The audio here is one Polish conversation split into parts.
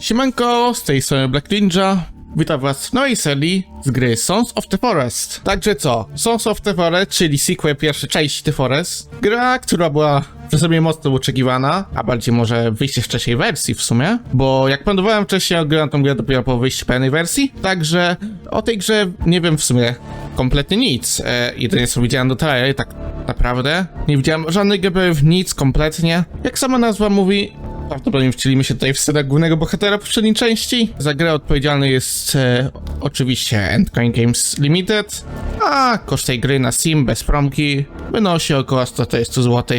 Siemanko, z tej strony Black Ninja. Witam was w nowej serii z gry Sons of the Forest. Także co? Sons of the Forest, czyli sequel pierwszej części The Forest. Gra, która była przeze mnie mocno oczekiwana, a bardziej może wyjście wcześniej wersji w sumie, bo jak planowałem wcześniej, odgrałem tą grę dopiero po wyjściu pełnej wersji, także o tej grze nie wiem w sumie kompletnie nic. E, jedynie co widziałem do trailer, tak naprawdę. Nie widziałem żadnych gameplay, nic kompletnie. Jak sama nazwa mówi, Prawdopodobnie wcielimy się tutaj w scenę głównego bohatera poprzedniej części. Za grę odpowiedzialny jest e, oczywiście Endcoin Games Limited, a koszt tej gry na Steam bez promki wynosi około 140 zł.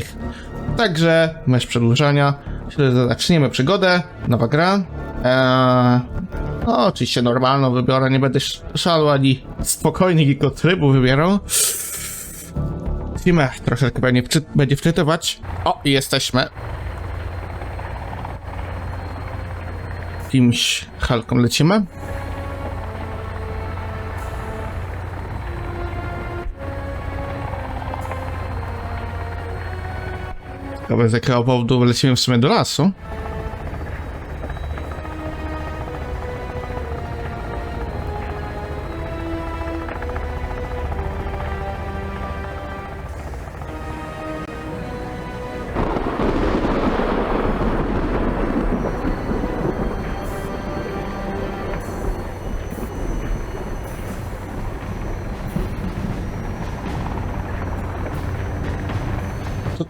Także bez przedłużania, zaczniemy przygodę. Nowa gra. Eee, no, oczywiście normalną wybiorę, nie będę sz- szalał ani spokojnego trybu wybierał. Musimy troszeczkę będzie, wczy- będzie wczytywać. O, jesteśmy. Jakimś halką lecimy. Dobra, z jakiego powodu lecimy w sumie do lasu?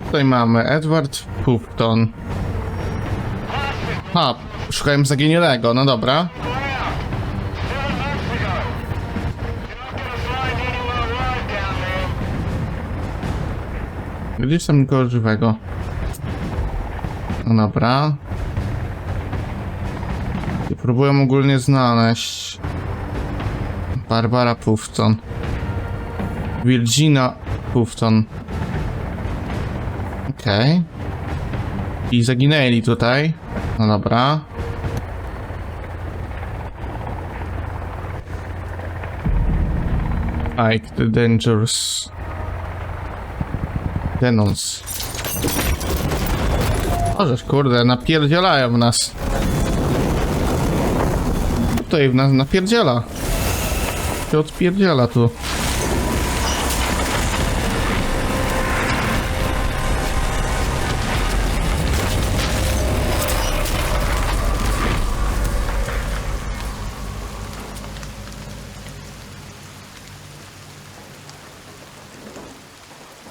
Tutaj mamy? Edward Pupton. A, szukałem zaginionego, no dobra. Gdzieś tam nikogo żywego. No dobra. I próbuję ogólnie znaleźć. Barbara Pufton. Virginia Pufton. Okej. I zaginęli tutaj. No dobra. Ike the Dangerous. Denons. Możesz, kurde, napierdzielają w nas. Tutaj w nas napierdziela. Się odpierdziela tu.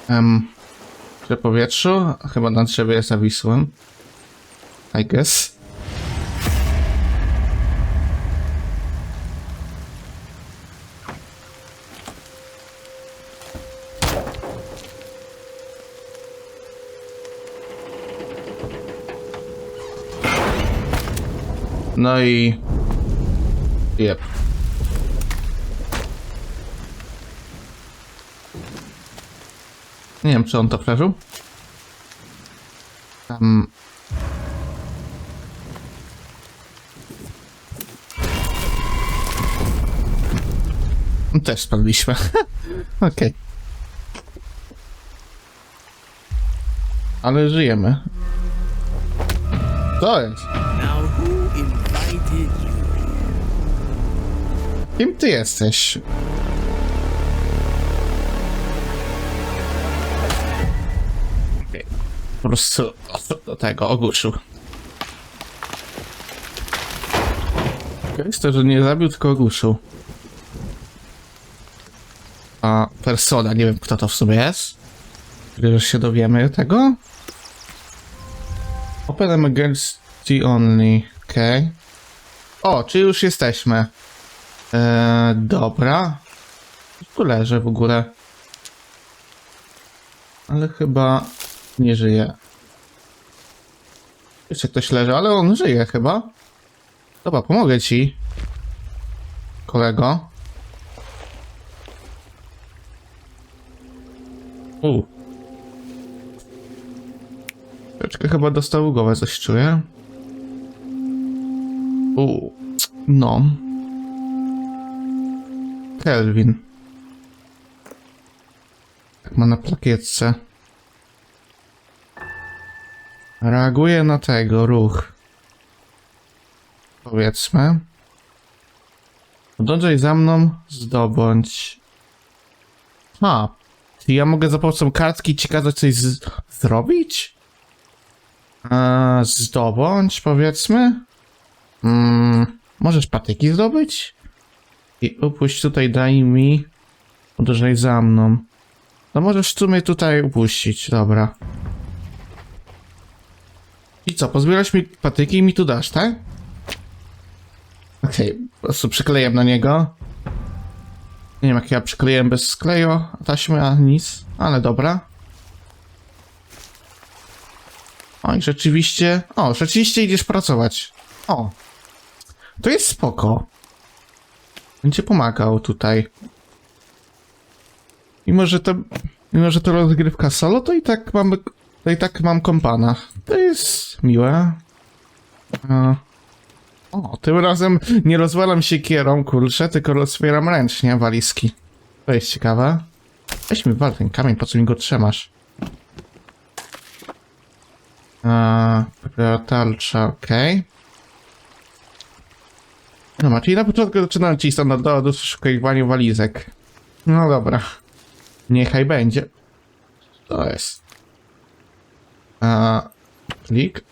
Um, przy powietrzu? Chyba na drzewie zawisłem. I guess. No i... Jep. Nie wiem, czy on to przeżył. Um. Też spadliśmy. Okej. Ale żyjemy. Co jest? Kim ty jesteś? Po prostu do tego ogłuszył. Jest to, że nie zabił, tylko ogłuszył. A persona, nie wiem kto to w sumie jest. Już się dowiemy tego. Open emergency only. Okej. O, czy już jesteśmy? Eee, dobra. Tu leży w ogóle. Ale chyba nie żyje. Jeszcze ktoś leży, ale on żyje chyba. Dobra, pomogę ci. Kolego. U. Troszeczkę chyba dostał głowę, coś czuję. U. No. Kelvin. Jak ma na plakietce. Reaguje na tego ruch. powiedzmy. Podążaj za mną, zdobądź. A, ja mogę za pomocą kartki ci kazać coś zrobić? A, zdobądź, powiedzmy. Mm, możesz patyki zdobyć? I upuść tutaj, daj mi. Podążaj za mną. No możesz w sumie tutaj upuścić, dobra. I co, pozbierasz mi patyki i mi tu dasz, tak? Okej, po prostu przyklejam na niego. Nie wiem jak ja przykleiłem bez skleju, taśmy, a nic, ale dobra. O i rzeczywiście, o, rzeczywiście idziesz pracować. O, to jest spoko. Będzie pomagał tutaj. Mimo, że to, mimo, że to rozgrywka solo, to i tak mamy, to i tak mam kompana. To jest miłe. O, tym razem nie rozwalam się kierą, kurczę, tylko rozbieram ręcznie walizki. To jest ciekawe. Weź mi wal ten kamień, po co mi go trzymasz? A, tarcza, okej. No, ma, czyli na początku zaczynam ci standardowo do poszukiwania walizek. No dobra. Niechaj będzie. To jest. A, klik.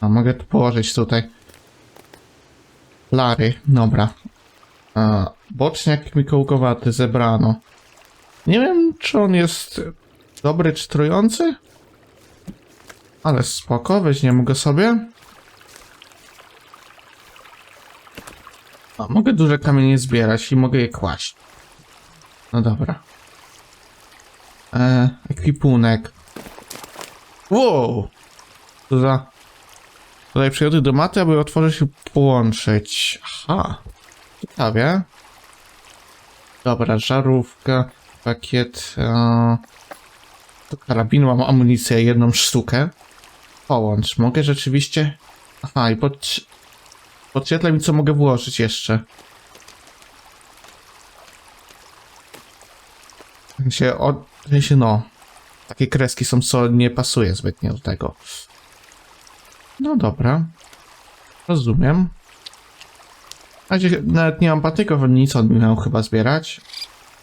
A mogę to położyć tutaj. Lary, dobra. A, boczniak mikołkowaty zebrano. Nie wiem, czy on jest dobry czy trujący. Ale spoko, weźmiemy go sobie. A, mogę duże kamienie zbierać i mogę je kłaść. No dobra. E, ekwipunek. Wow! Co za... Tutaj przygody do maty, aby otworzyć i połączyć. Aha. Ciekawie. Dobra, żarówka, pakiet. E... Do mam amunicję, jedną sztukę. Połącz. Mogę rzeczywiście... Aha, i pod... podświetla mi, co mogę włożyć jeszcze. Sensie, od... sensie, no. Takie kreski są, co nie pasuje zbytnio do tego. No dobra. Rozumiem. A nawet nie mam patyków, nic on miał chyba zbierać.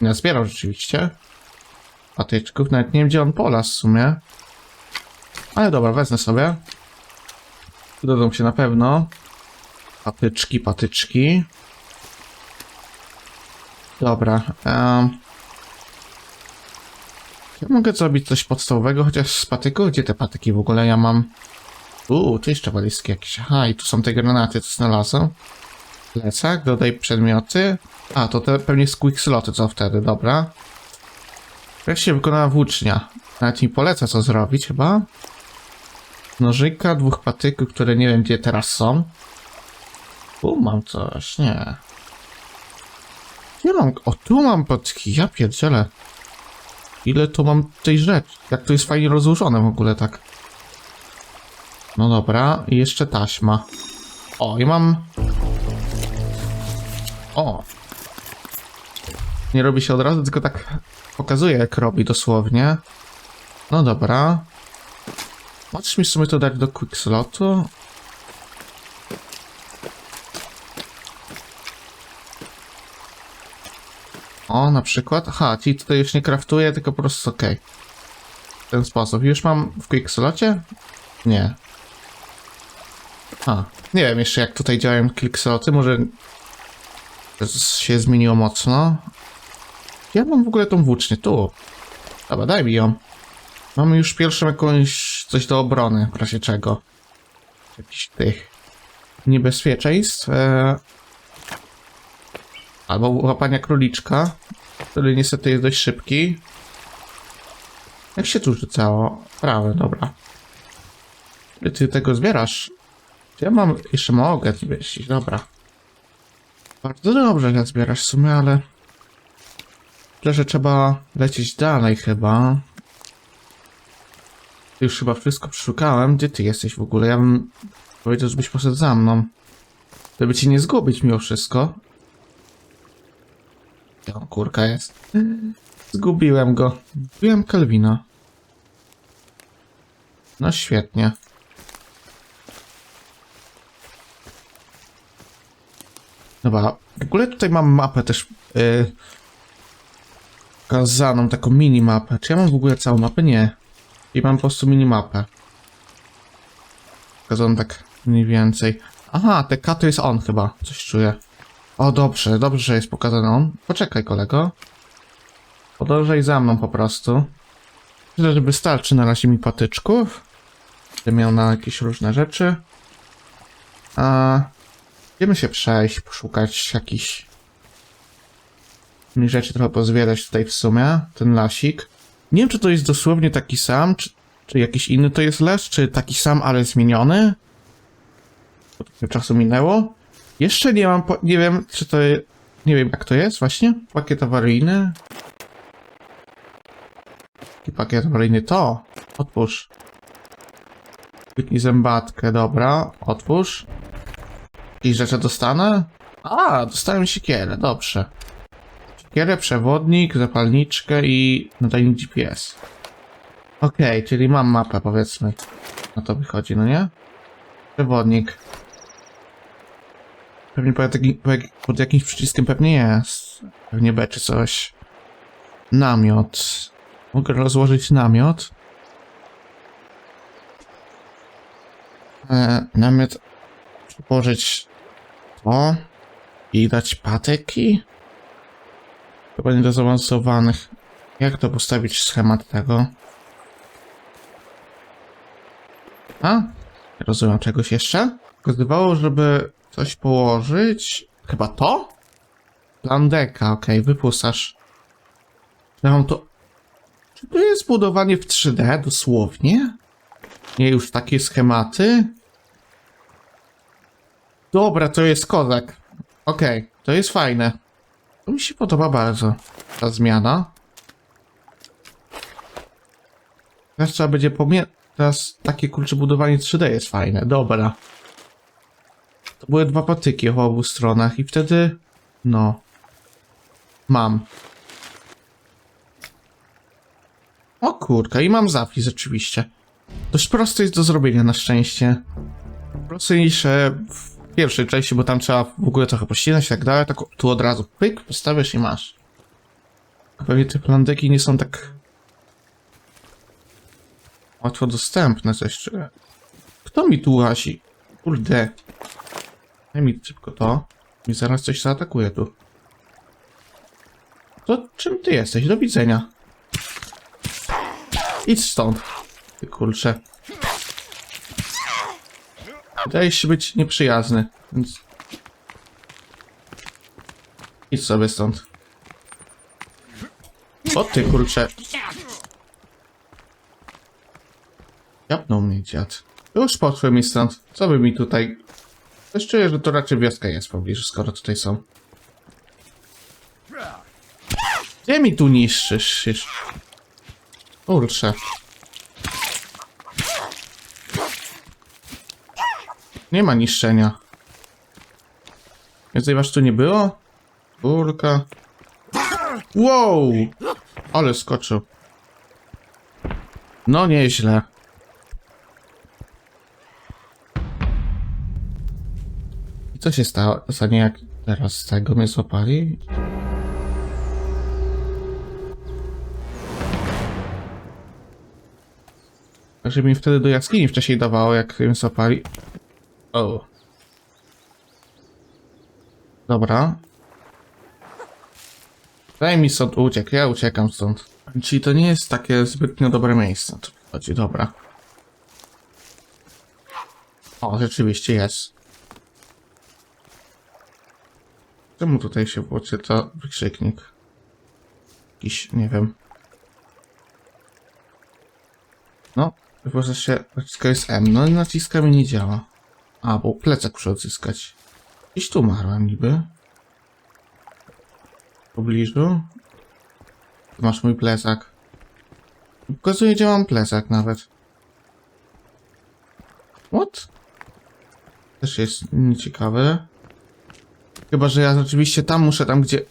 Nie zbierał rzeczywiście. Patyczków, nawet nie wiem gdzie on polas w sumie. Ale dobra, wezmę sobie. Dodam się na pewno. Patyczki, patyczki. Dobra. Um. Ja mogę zrobić coś podstawowego, chociaż z patyku? Gdzie te patyki w ogóle ja mam? Uuu, tu jeszcze walizki jakieś. Aha, i tu są te granaty, co znalazłem. Plecak, dodaj przedmioty. A, to te pewnie z quick sloty, co wtedy, dobra. Się wykonała włócznia? Nawet mi poleca co zrobić chyba. Nożyka, dwóch patyków, które nie wiem gdzie teraz są. Tu mam coś, nie. Gdzie mam? O, tu mam patyki, ja pierdzielę. Ile tu mam tej rzeczy? Jak to jest fajnie rozłożone w ogóle tak. No dobra, i jeszcze taśma. O, i mam... O! Nie robi się od razu, tylko tak pokazuje jak robi dosłownie. No dobra. Możesz mi w sumie to dać do quick O, na przykład. Aha, ci tutaj już nie kraftuję, tylko po prostu ok. W ten sposób. Już mam w quick slocie? Nie. A, nie wiem jeszcze jak tutaj działają clicksloty, może się zmieniło mocno. Ja mam w ogóle tą włócznię, tu. Dobra, daj mi ją. Mamy już pierwszą jakąś coś do obrony, w razie czego. Jakiś tych niebezpieczeństw. E... Albo łapania króliczka, który niestety jest dość szybki. Jak się tu rzucało? Prawe, dobra. Ty tego zbierasz? Ja mam, jeszcze mogę zbierać, dobra. Bardzo dobrze, że zbierasz w sumie, ale... Tyle, że trzeba lecieć dalej chyba. Już chyba wszystko przeszukałem. Gdzie ty jesteś w ogóle? Ja bym powiedział, żebyś poszedł za mną. Żeby ci nie zgubić mimo wszystko. On kurka jest? Zgubiłem go. Zgubiłem Kelvina. No świetnie. Dobra, w ogóle tutaj mam mapę też yy, pokazaną, taką minimapę. Czy ja mam w ogóle całą mapę? Nie. I mam po prostu minimapę. Pokazaną tak mniej więcej. Aha, te K to jest on chyba, coś czuję. O, dobrze, dobrze, że jest pokazany on. Poczekaj, kolego. Podążaj za mną po prostu. Myślę, że wystarczy na razie mi patyczków. Będę miał na jakieś różne rzeczy. A Będziemy się przejść, poszukać jakichś rzeczy trochę pozbierać tutaj w sumie, ten lasik. Nie wiem, czy to jest dosłownie taki sam, czy, czy jakiś inny to jest les, czy taki sam, ale zmieniony. Bo trochę czasu minęło. Jeszcze nie mam, nie wiem, czy to, nie wiem jak to jest właśnie. Pakiet awaryjny. Jaki pakiet awaryjny to? Otwórz. Wytnij zębatkę, dobra, otwórz. Jakieś rzeczy dostanę? A, dostałem siekierę, dobrze. Siekierę, przewodnik, zapalniczkę i nadajnik GPS. Okej, czyli mam mapę, powiedzmy. Na to wychodzi, no nie? Przewodnik. Pewnie pod, pod, jak- pod jakimś przyciskiem pewnie jest. Pewnie B czy coś. Namiot. Mogę rozłożyć namiot. E, namiot położyć to i dać patyki? Chyba nie do zaawansowanych. Jak to postawić schemat tego? A? Rozumiem czegoś jeszcze? Pokazywało, żeby coś położyć. Chyba to? Plan deka, okej, wypustasz. Ja mam to... Czy to jest budowanie w 3D dosłownie? Nie już takie schematy? Dobra, to jest kozak. Okej, to jest fajne. To mi się podoba bardzo. Ta zmiana. Teraz trzeba będzie pomie... Teraz takie kurcze budowanie 3D jest fajne. Dobra. To były dwa patyki o obu stronach i wtedy... No. Mam. O kurka, i mam zapis oczywiście. Dość proste jest do zrobienia na szczęście. Prostej niż w pierwszej części, bo tam trzeba w ogóle trochę pościnać i tak dalej. Tak tu od razu pyk, postawiasz i masz. Pewnie te plandeki nie są tak łatwo dostępne. Czy... Kto mi tu łazi? Kurde. Mi szybko to. I zaraz coś zaatakuje tu. To czym ty jesteś? Do widzenia. Idź stąd. Ty kurcze. Wydaje się być nieprzyjazny, więc... Idź sobie stąd. O ty kurcze. Japnął mnie dziad. Już poszły mi stąd. Co by mi tutaj... Też czuję, że to raczej wioska jest w pobliżu, skoro tutaj są. Gdzie mi tu niszczysz? Kurczę. Nie ma niszczenia. Więcej was tu nie było? Kurka. Wow! Ale skoczył. No nieźle. Co się stało? Za nie jak teraz z tego mnie złapali? Że mi wtedy do jaskini wcześniej dawało, jak mnie złapali. O. Dobra. Daj mi stąd uciek, ja uciekam stąd. Czyli to nie jest takie zbytnio dobre miejsce. To chodzi, dobra. O, rzeczywiście jest. Czemu tutaj się to wykrzyknik? Jakiś, nie wiem. No, wypożycz się, naciska jest M. No i naciskam i nie działa. A, bo plecak muszę odzyskać. Gdzieś tu umarłem niby. W pobliżu. Tu masz mój plecak. Pokazuje, gdzie mam plecak nawet. What? Też jest nieciekawe. Chyba, że ja rzeczywiście tam muszę, tam gdzie...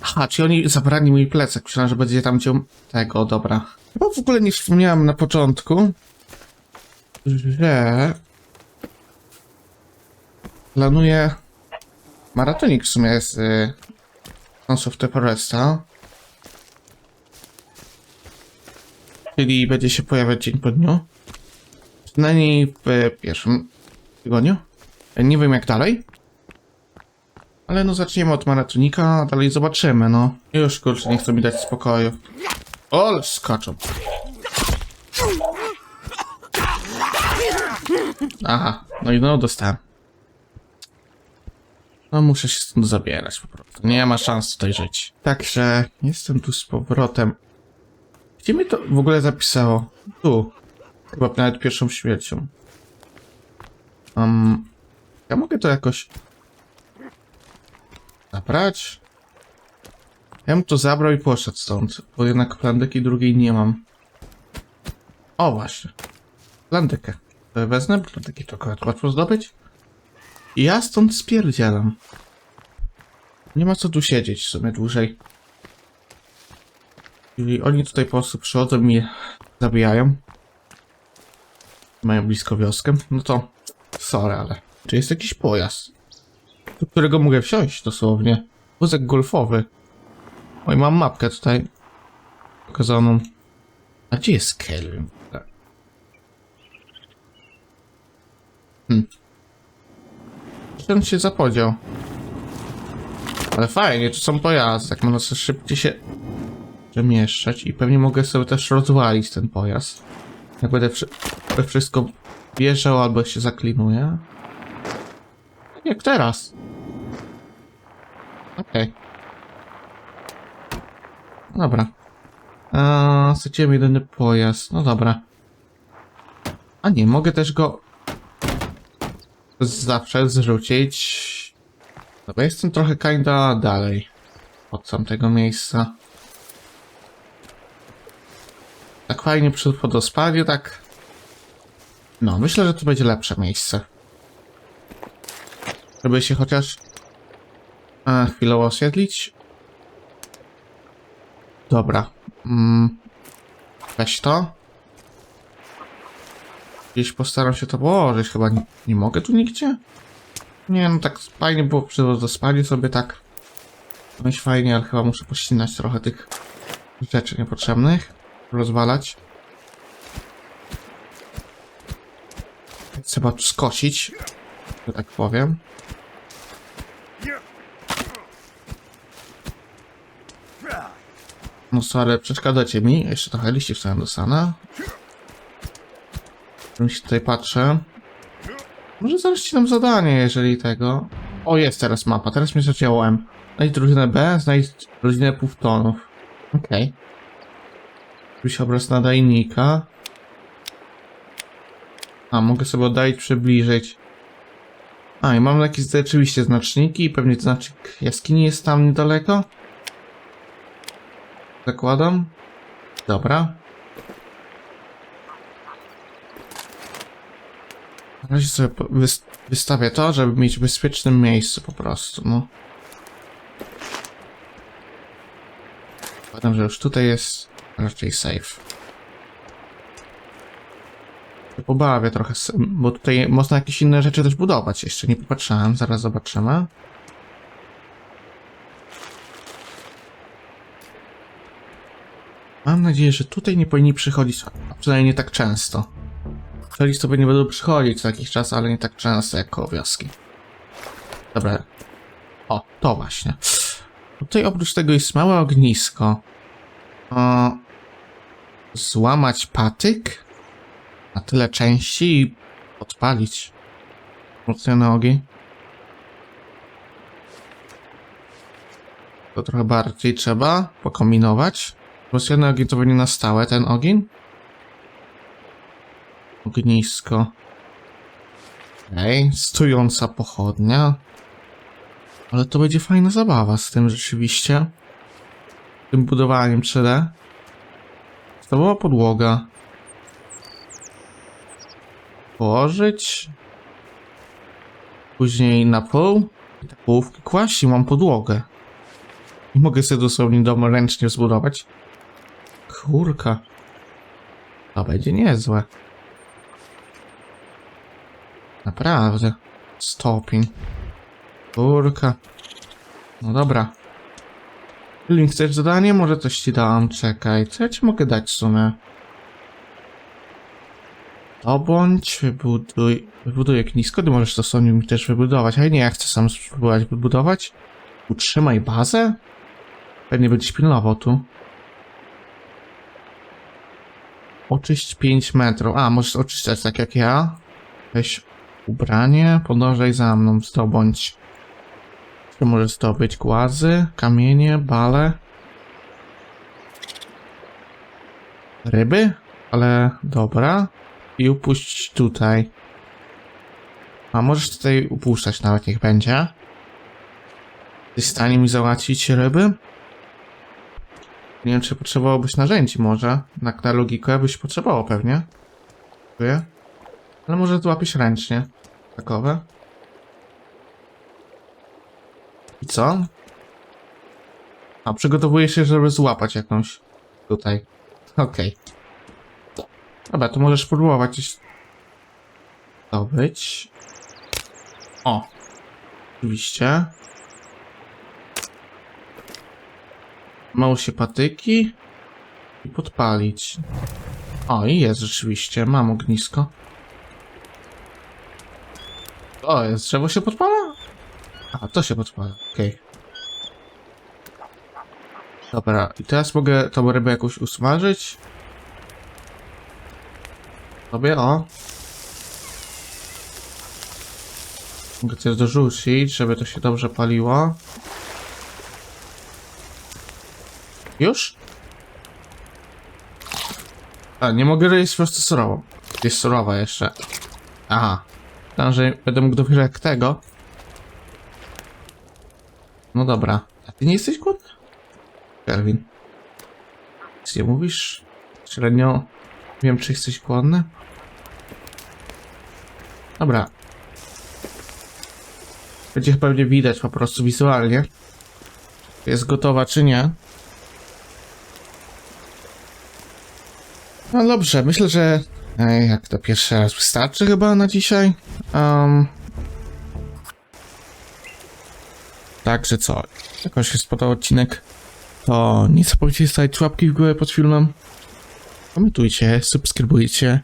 Aha, czy oni zabrali mój plecak? Myślałem, że będzie tam gdzie... Tego, dobra. Chyba w ogóle nie wspomniałem na początku, że planuję maratonik w sumie z y, Sons of the Foresta. Czyli będzie się pojawiać dzień po dniu. Przynajmniej w pierwszym tygodniu. Nie wiem jak dalej. Ale no zaczniemy od maratonika, a dalej zobaczymy, no. Już kurczę, nie chcą mi dać spokoju. O, ale skaczą. Aha, no i no dostałem. No muszę się stąd zabierać po prostu. Nie ma szans tutaj żyć. Także jestem tu z powrotem. Gdzie mi to w ogóle zapisało? Tu. Chyba nawet pierwszą śmiercią. Um, ja mogę to jakoś zabrać? Ja bym to zabrał i poszedł stąd, bo jednak plandyki drugiej nie mam. O właśnie. Plandykę. To Wezmę plandyki, to akurat łatwo zdobyć. I ja stąd spierdzielam. Nie ma co tu siedzieć w sumie dłużej. Jeżeli oni tutaj po prostu przychodzą i zabijają. Mają blisko wioskę, no to sorry, ale czy jest jakiś pojazd? Do którego mogę wsiąść dosłownie. Wózek golfowy. Oj, mam mapkę tutaj pokazaną. A gdzie jest Kelvin? Hmm. Gdzie on się zapodział? Ale fajnie, tu są pojazdy, jak można sobie szybciej się przemieszczać i pewnie mogę sobie też rozwalić ten pojazd. Jak będę wszystko wjeżdżał albo się zaklinuję. Tak Jak teraz. Okej. Dobra. Eee, straciłem jedyny pojazd. No dobra. A nie, mogę też go zawsze zrzucić. Dobra, jestem trochę kinda dalej od tamtego miejsca. Tak fajnie przy wodospadiu, tak... No, myślę, że to będzie lepsze miejsce. Żeby się chociaż... A, chwilę osiedlić. Dobra. Mm. Weź to. Gdzieś postaram się to położyć. Chyba nie, nie mogę tu nigdzie? Nie, no tak fajnie było przy wodospadiu sobie tak. Myśl fajnie, ale chyba muszę pościnać trochę tych rzeczy niepotrzebnych. Rozwalać. Trzeba tu skosić, że tak powiem. No sorry, przeszkadzacie mi. Jeszcze trochę liści do sana. Mi się tutaj patrzę. Może zaraz dam zadanie, jeżeli tego... O, jest teraz mapa. Teraz mnie zaciąłem. Znajdź drużynę B, znajdź rodzinę półtonów. Okej. Okay. się obraz nadajnika. A, mogę sobie oddalić, przybliżyć. A, i mam jakieś rzeczywiście znaczniki i pewnie znacznik jaskini jest tam niedaleko. Zakładam. Dobra. Na razie sobie wystawię to, żeby mieć w bezpiecznym miejscu po prostu, no. Zakładam, że już tutaj jest raczej safe. Się Pobawię trochę, bo tutaj można jakieś inne rzeczy też budować. Jeszcze nie popatrzałem, zaraz zobaczymy. Mam nadzieję, że tutaj nie powinni przychodzić, a przynajmniej nie tak często. Czyli sobie nie będą przychodzić co jakiś czas, ale nie tak często jak koło wioski. Dobra. O, to właśnie. Tutaj oprócz tego jest małe ognisko. O, złamać patyk na tyle części i odpalić. Mocne nogi. To trochę bardziej trzeba pokombinować. Rozsiany ogień to będzie na stałe ten ogień. Ognisko. Okej, stojąca pochodnia. Ale to będzie fajna zabawa z tym rzeczywiście. Tym budowaniem 3D. Stawowa podłoga. Położyć. Później na pół. I te połówki kłaść i mam podłogę. I mogę sobie dosłownie dom ręcznie zbudować. Kurka. To będzie niezłe. Naprawdę. Stopień. Kurka. No dobra. Link, chcesz zadanie? Może coś ci dam. Czekaj, co ja ci mogę dać w sumie? Dobądź, wybuduj, wybuduj ognisko, ty możesz to sobie mi też wybudować, ale nie, ja chcę sam spróbować wybudować. Utrzymaj bazę? Pewnie będziesz pilnował tu. Oczyść 5 metrów. A, możesz oczyszczać tak jak ja. Weź ubranie, podążaj za mną, zdobądź. Co możesz zdobyć? Głazy, kamienie, bale. Ryby? Ale dobra. I upuść tutaj. A możesz tutaj upuszczać nawet, niech będzie. Jesteś w stanie mi załatwić ryby? Nie wiem, czy potrzebowałbyś narzędzi może. Tak na logikę byś potrzebował pewnie. Dziękuję. Ale może złapiesz ręcznie. Takowe. I co? A, przygotowuję się, żeby złapać jakąś tutaj. Okej. Dobra, to możesz próbować coś zdobyć. O. Oczywiście. Mało się patyki i podpalić. O, i jest rzeczywiście. Mam ognisko. O, jest drzewo się podpala? A, to się podpala. Okej. Dobra, i teraz mogę tą rybę jakoś usmażyć. Sobie, o. Mogę coś dorzucić, żeby to się dobrze paliło. Już? A, nie mogę prostu surowo. Jest surowa jeszcze. Aha. Tam, że będę mógł dopiero jak tego. No dobra. A ty nie jesteś głodny? Kelvin. Nic nie mówisz? Średnio wiem, czy jesteś głodny. Dobra. Będzie pewnie widać po prostu wizualnie. Jest gotowa, czy nie. No dobrze, myślę, że e, jak to pierwszy raz wystarczy chyba na dzisiaj. Um, Także co, jak wam się spodobał odcinek, to nie zapomnijcie stawić łapki w górę pod filmem. Komentujcie, subskrybujcie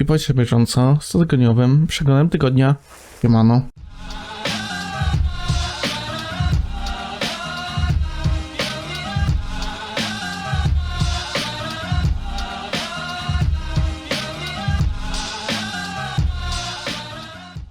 i bądźcie bieżąco z cotygodniowym przeglądem tygodnia. Siemano.